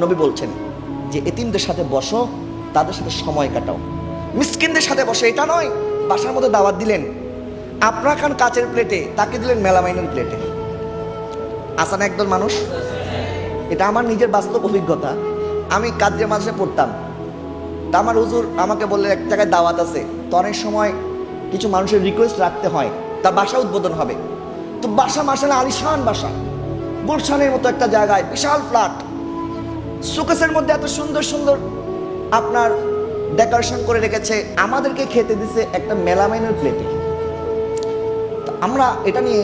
নবী বলছেন যে, এতিমদের সাথে বসো, তাদের সাথে সময় কাটাও। মিসকিনদের সাথে বসে, এটা নয়। বাসার মধ্যে দাওয়াত দিলেন। আপনার খান কাচের প্লেটে, তাকে দিলেন মেলামাইনের প্লেটে। আসান একদল মানুষ। এটা আমার নিজের বাস্তব অভিজ্ঞতা। আমি কাদ্রে মাঝে পড়তাম। তা আমার হুজুর আমাকে বললেন, এক জায়গায় দাওয়াত আছে। তো অনেক সময় কিছু মানুষের রিকোয়েস্ট রাখতে হয়। তার বাসা উদ্বোধন হবে। তো বাসা মাসালে আলিশান বাসা। গুলশানের মতো একটা জায়গায়, বিশাল ফ্ল্যাট সুকেসের মধ্যে এত সুন্দর সুন্দর আপনার ডেকোরেশন করে রেখেছে, আমাদেরকে খেতে দিছে একটা মেলামাইনের প্লেটে। আমরা এটা নিয়ে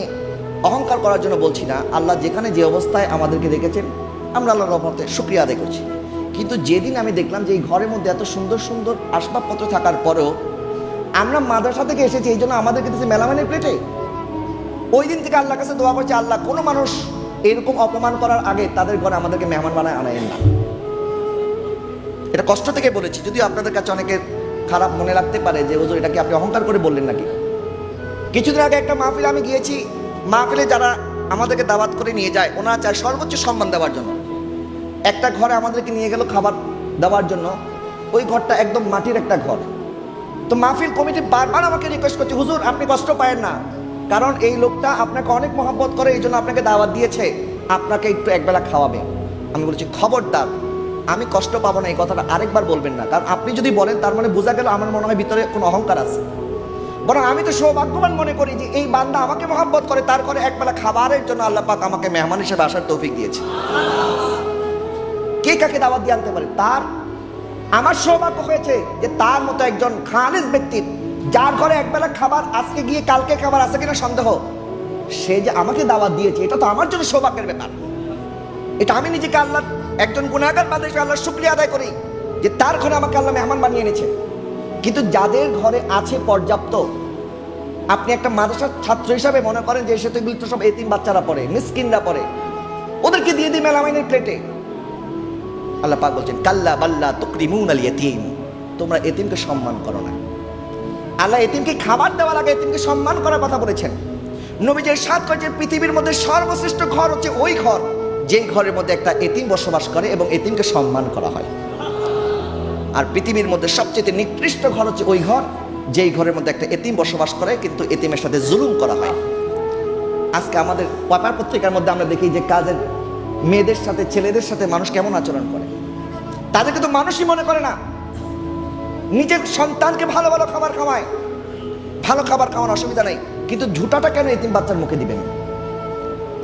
অহংকার করার জন্য বলছি না, আল্লাহ যেখানে যে অবস্থায় আমাদেরকে রেখেছেন আমরা আল্লাহর রহমতে শুক্রিয়া আদায় করছি। কিন্তু যেদিন আমি দেখলাম যে এই ঘরের মধ্যে এত সুন্দর সুন্দর আসবাবপত্র থাকার পরেও আমরা মাদ্রাসা থেকে এসেছি, এই জন্য আমাদেরকে দিচ্ছে মেলামাইনের প্লেটে। ওই দিন থেকে আল্লাহর কাছে দোয়া করছে, আল্লাহ কোনো মানুষ এরকম অপমান করার আগে তাদের ঘরে আমাদেরকে মেহমান বানায় আনায়েন না। এটা কষ্ট থেকে বলেছি। যদিও আপনাদের কাছে অনেকের খারাপ মনে রাখতে পারে যে, হুজুর এটাকে আপনি অহংকার করে বললেন নাকি? কিছুদিন আগে একটা মাহফিলে আমি গিয়েছি। মাহফিলে যারা আমাদেরকে দাওয়াত করে নিয়ে যায়, ওনারা চায় সর্বোচ্চ সম্মান দেওয়ার জন্য। একটা ঘরে আমাদেরকে নিয়ে গেল খাবার দেওয়ার জন্য। ওই ঘরটা একদম মাটির একটা ঘর। তো মাহফিল কমিটি বারবার আমাকে রিকোয়েস্ট করছে, হুজুর, আপনি কষ্ট পায়েন না। কারণ এই লোকটা আপনাকে অনেক মহব্বত করে, এই জন্য আপনাকে দাওয়াত দিয়েছে। আপনাকে একটু একবেলা খাওয়াবে। আমি বলছি, খবরদার, আমি কষ্ট পাবো না, এই কথাটা আরেকবার বলবেন না। কারণ আপনি যদি বলেন, তার মানে বোঝা গেল আমার মনে হয় ভিতরে কোনো অহংকার আছে। বরং আমি তো সৌভাগ্যবান মনে করি যে এই বান্দা আমাকে মহব্বত করে তার করে একবেলা খাবারের জন্য আল্লাহ পাক আমাকে মেহমান হিসেবে আসার তৌফিক দিয়েছে। কে কাকে দাওয়াত দিয়ে আনতে পারে? তার, আমার সৌভাগ্য হয়েছে যে তার মতো একজন খালেজ ব্যক্তির যার ঘরে একবেলা খাবার আজকে গিয়ে কালকে খাবার আছে কিনা সন্দেহ, সে যে আমাকে দাওয়াত দিয়েছে, এটা তো আমার জন্য সৌভাগ্যের ব্যাপার। এটা আমি নিজেকে আল্লাহ একজন গুণাগার বাদে আল্লাহ শুক্রিয়া আদায় করি যে তার ঘরে আমাকে আল্লাহ মেহমান বানিয়ে এনেছে। কিন্তু যাদের ঘরে আছে পর্যাপ্ত, আপনি একটা মাদ্রাসার ছাত্র হিসাবে মনে করেন যে সে তো এগুলি তো সব এতিম বাচ্চারা পড়ে, মিসকিনরা পড়ে, ওদেরকে দিয়ে দিই মেলামাইনের প্লেটে। আল্লাহ পাক বলছেন, কাল্লা বাল্লা তুকরিমুন আল ইয়তিম। তোমরা এতিমকে সম্মান করো না। আল্লাহ এতিমকে খাবার দেওয়ার আগে এতিমকে সম্মান করার কথা বলেছেন। নবীজের সাত করেছে পৃথিবীর মধ্যে সর্বশ্রেষ্ঠ ঘর হচ্ছে ওই ঘর, যেই ঘরের মধ্যে একটা এতিম বসবাস করে এবং এতিমকে সম্মান করা হয়। আর পৃথিবীর মধ্যে সবচেয়ে নিকৃষ্ট ঘর হচ্ছে ওই ঘর, যেই ঘরের মধ্যে একটা এতিম বসবাস করে, কিন্তু এতিমের সাথে জুলুম করা হয়। আজকে আমাদের পেপার পত্রিকার মধ্যে আমরা দেখি যে কাজের মেয়েদের সাথে, ছেলেদের সাথে মানুষ কেমন আচরণ করে। তাদেরকে তো মানুষই মনে করে না। নিজের সন্তানকে ভালো ভালো খাবার খাওয়ায়। ভালো খাবার খাওয়ার অসুবিধা নেই। কিন্তু ঝুটাটা কেন এতিম বাচ্চার মুখে দিবেন?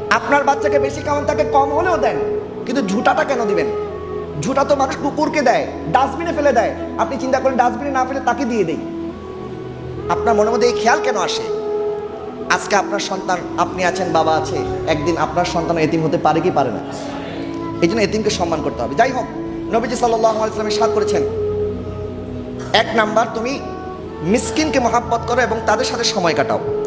আপনার বাচ্চাকে বেশি খাওয়ান, তাকে কম হলেও দেন, কিন্তু ঝুটাটা কেন দিবেন? ঝুটা তো মানুষ কুকুরকে দেয়, ডাস্টবিনে ফেলে দেয়। আপনি চিন্তা করেন, ডাস্টবিনে না ফেলে তাকে দিয়ে দেয় আপনার মনের মধ্যে এই খেয়াল কেন আসে? আজকে আপনার সন্তান, আপনি আছেন, বাবা আছে, একদিন আপনার সন্তান এতিম হতে পারে কি পারে না? এই জন্য এতিমকে সম্মান করতে হবে। যাই হোক, নবীজি সাল্লাহ আলাইসলামে সাত করেছেন। এক নাম্বার তুমি মিসকিনকে মহাব্বত করো এবং তাদের সাথে সময় কাটাও।